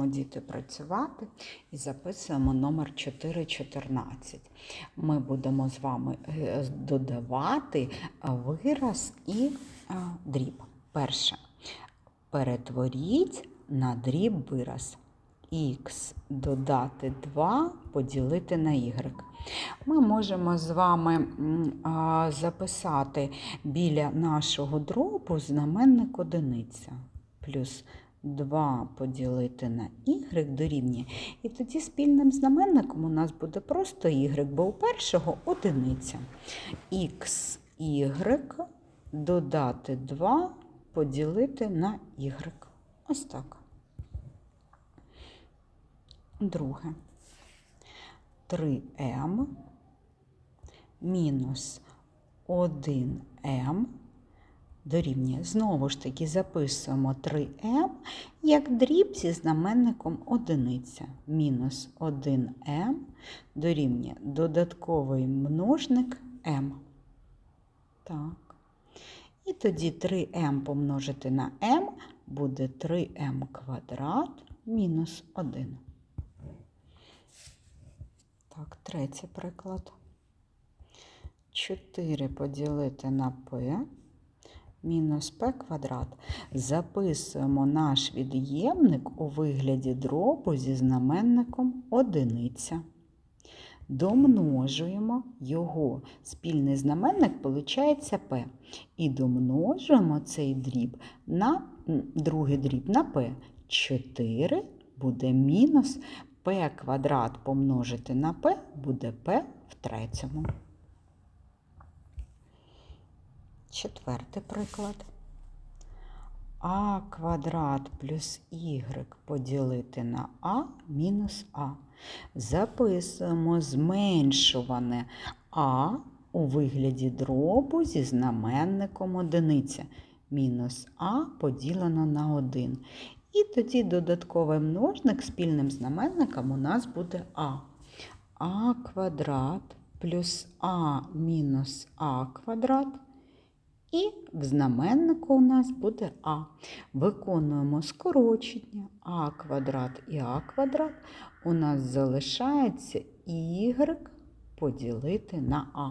Діти працювати і записуємо номер 414. Ми будемо з вами е, додавати вираз і е, дріб. Перше. Перетворіть на дріб вираз. Х додати 2 поділити на y. Ми можемо з вами записати біля нашого дробу знаменник одиниця. Плюс 2 поділити на y дорівнює. І тоді спільним знаменником у нас буде просто y, бо у першого одиниця. Х, y додати 2 поділити на y. Ось так. Друге. 3m мінус 1m дорівнює. Знову ж таки записуємо 3m як дріб зі знаменником одиниця. Мінус 1m дорівнює додатковий множник m. Так. І тоді 3m помножити на m буде 3m квадрат мінус 1. Так, третій приклад. 4 поділити на p мінус p квадрат. Записуємо наш від'ємник у вигляді дробу зі знаменником одиниця. Домножуємо його спільний знаменник, виходить p. І домножуємо цей дріб на другий дріб на p. 4 буде мінус p квадрат помножити на p буде p в третьому. Четвертий приклад. А квадрат плюс y поділити на а мінус а. Записуємо зменшуване а у вигляді дробу зі знаменником одиниця. Мінус а поділено на 1. І тоді додатковий множник спільним знаменником у нас буде а. а квадрат плюс а мінус а квадрат. І в знаменнику у нас буде А. Виконуємо скорочення А квадрат і А квадрат. У нас залишається Y поділити на А.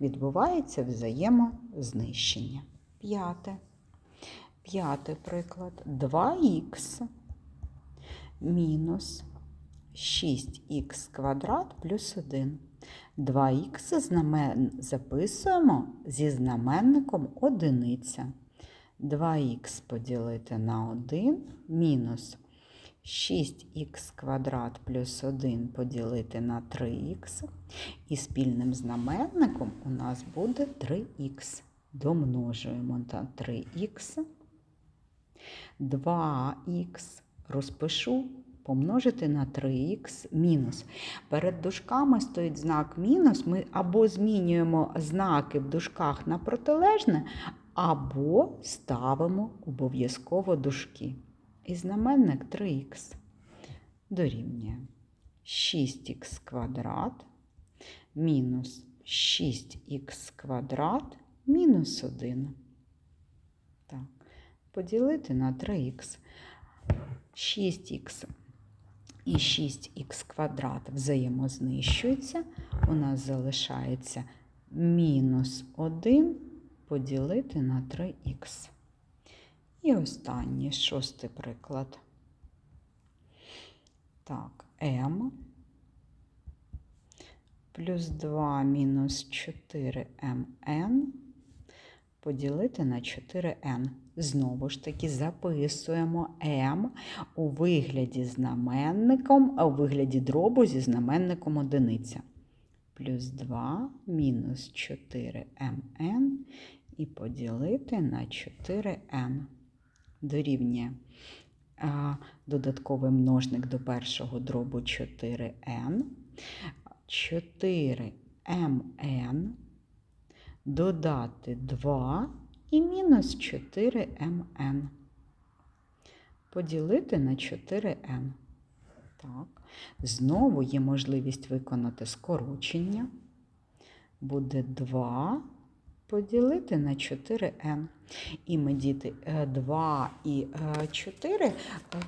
Відбувається взаємознищення. П'яте. П'ятий приклад. 2х мінус 6х квадрат плюс 1. 2х знамен... записуємо зі знаменником одиниця. 2х поділити на 1 мінус 6х квадрат плюс 1 поділити на 3х. І спільним знаменником у нас буде 3х. Домножуємо на 3х. 2х розпишу помножити на 3х мінус. Перед дужками стоїть знак мінус. Ми або змінюємо знаки в дужках на протилежне, або ставимо обов'язково дужки. І знаменник 3х дорівнює 6х квадрат мінус 6х квадрат мінус 1. Так, поділити на 3х. 6х і 6х квадрат взаємознищуються, у нас залишається мінус 1 поділити на 3х. І останній шостий приклад. Так, m плюс 2 мінус 4mn поділити на 4n. Знову ж таки, записуємо m у вигляді знаменником, а у вигляді дробу зі знаменником одиниця. Плюс 2 мінус 4mn і поділити на 4n. Дорівнює додатковий множник до першого дробу 4n. 4mn додати 2 і мінус 4mn. Поділити на 4n. Так. Знову є можливість виконати скорочення. Буде 2 поділити на 4n. І ми діти 2 і 4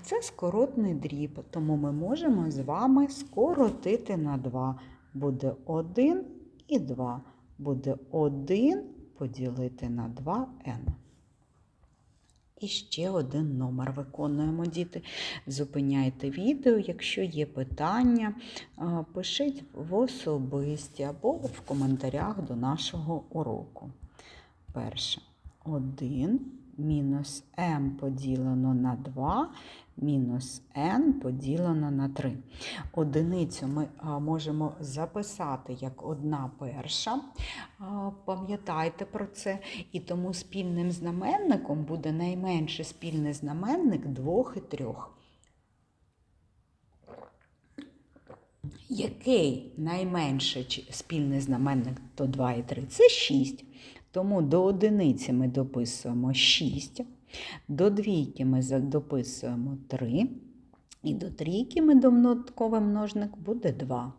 це скоротний дріб, тому ми можемо з вами скоротити на 2. Буде 1 і 2. Буде 1 поділити на 2n. І ще один номер виконуємо, діти. Зупиняйте відео, якщо є питання, пишіть в особисті або в коментарях до нашого уроку. Перше. 1 мінус m поділено на 2 мінус n поділено на 3. Одиницю ми можемо записати як одна перша. Пам'ятайте про це. І тому спільним знаменником буде найменший спільний знаменник 2 і 3. Який найменший спільний знаменник до 2 і 3? Це 6. Тому до одиниці ми дописуємо 6, до двійки ми дописуємо 3, і до трійки ми додатковий множник буде 2.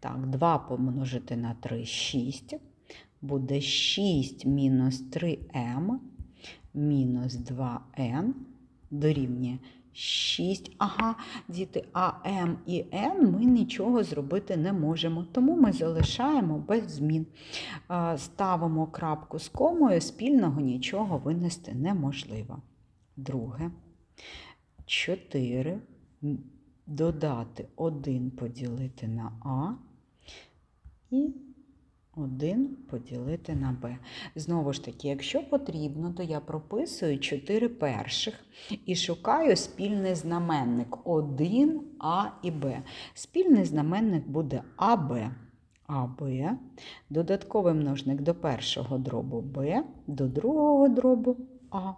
Так, 2 помножити на 3 6. Буде 6 мінус 3m мінус 2n дорівнює 6. Ага, діти, а М і Н ми нічого зробити не можемо, тому ми залишаємо без змін. Ставимо крапку з комою, спільного нічого винести неможливо. Друге. 4 додати 1 поділити на А і 1 поділити на b. Знову ж таки, якщо потрібно, то я прописую 4 перших і шукаю спільний знаменник 1 А і Б. Спільний знаменник буде АБ. АБ, додатковий множник до першого дробу Б, до другого дробу А.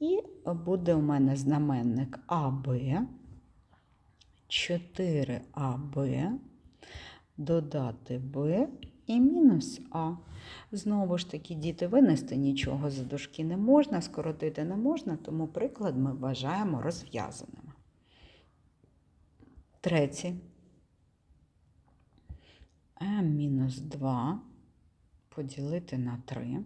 І буде у мене знаменник АБ, 4АБ, додати Б і мінус А. Знову ж таки, діти, винести нічого за дужки не можна, скоротити не можна, тому приклад ми вважаємо розв'язаним. Третє. М-2 поділити на 3.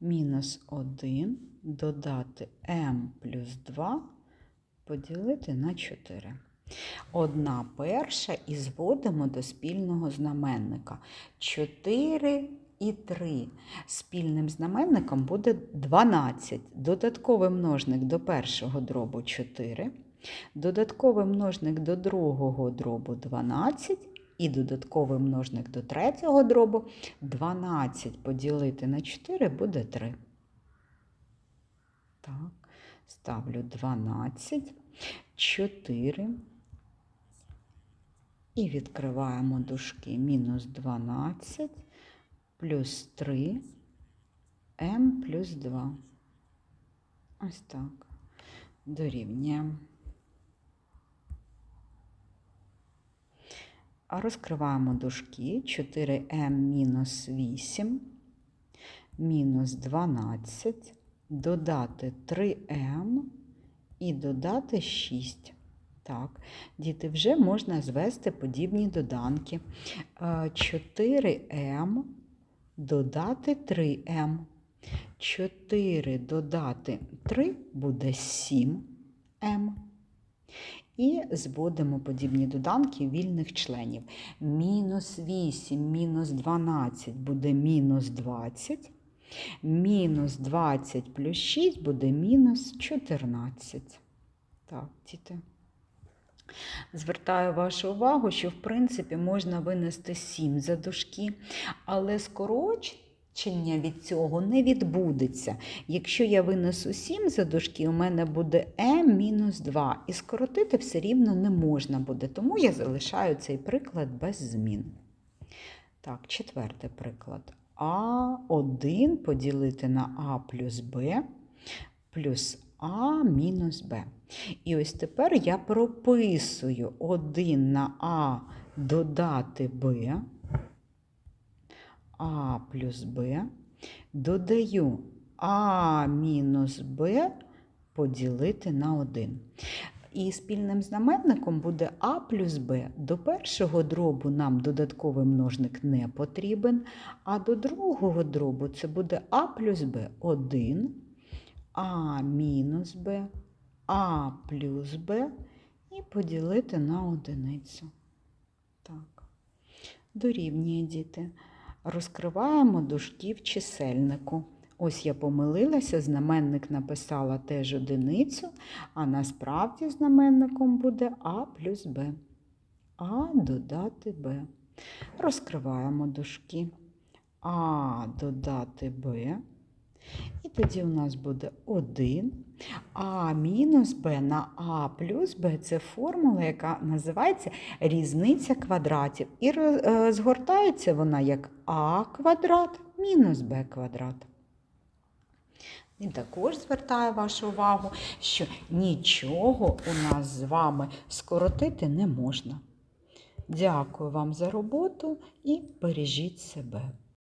Мінус 1 додати М плюс 2 поділити на 4. Одна перша і зводимо до спільного знаменника. 4 і 3. Спільним знаменником буде 12. Додатковий множник до першого дробу 4. Додатковий множник до другого дробу 12. І додатковий множник до третього дробу 12 поділити на 4 буде 3. Так, ставлю 12, 4. І відкриваємо дужки мінус 12 плюс 3 м плюс 2. Ось так. Дорівнюємо. Розкриваємо дужки 4m мінус 8, мінус 12, додати 3m і додати 6. Так, діти, вже можна звести подібні доданки. 4М додати 3М. 4 додати 3 буде 7М. І зводимо подібні доданки вільних членів. Мінус 8, мінус 12 буде мінус 20. Мінус 20 плюс 6 буде мінус 14. Так, діти. Звертаю вашу увагу, що, в принципі, можна винести 7 за дужки, але скорочення від цього не відбудеться. Якщо я винесу 7 за дужки, у мене буде m-2, і скоротити все рівно не можна буде, тому я залишаю цей приклад без змін. Так, четвертий приклад. А1 поділити на А плюс Б плюс А мінус Б. І ось тепер я прописую 1 на А додати Б, А плюс Б, додаю А мінус Б поділити на 1. І спільним знаменником буде А плюс Б. До першого дробу нам додатковий множник не потрібен, а до другого дробу це буде А плюс Б 1, А мінус Б, А плюс Б і поділити на одиницю. Так. Дорівнює діти. Розкриваємо дужки в чисельнику. Ось я помилилася, знаменник написала теж одиницю, а насправді знаменником буде А плюс Б. А додати Б. Розкриваємо дужки. А додати Б. І тоді у нас буде 1. А мінус Б на А плюс Б це формула, яка називається різниця квадратів. І е, згортається вона як А квадрат мінус Б квадрат. І також звертаю вашу увагу, що нічого у нас з вами скоротити не можна. Дякую вам за роботу і бережіть себе.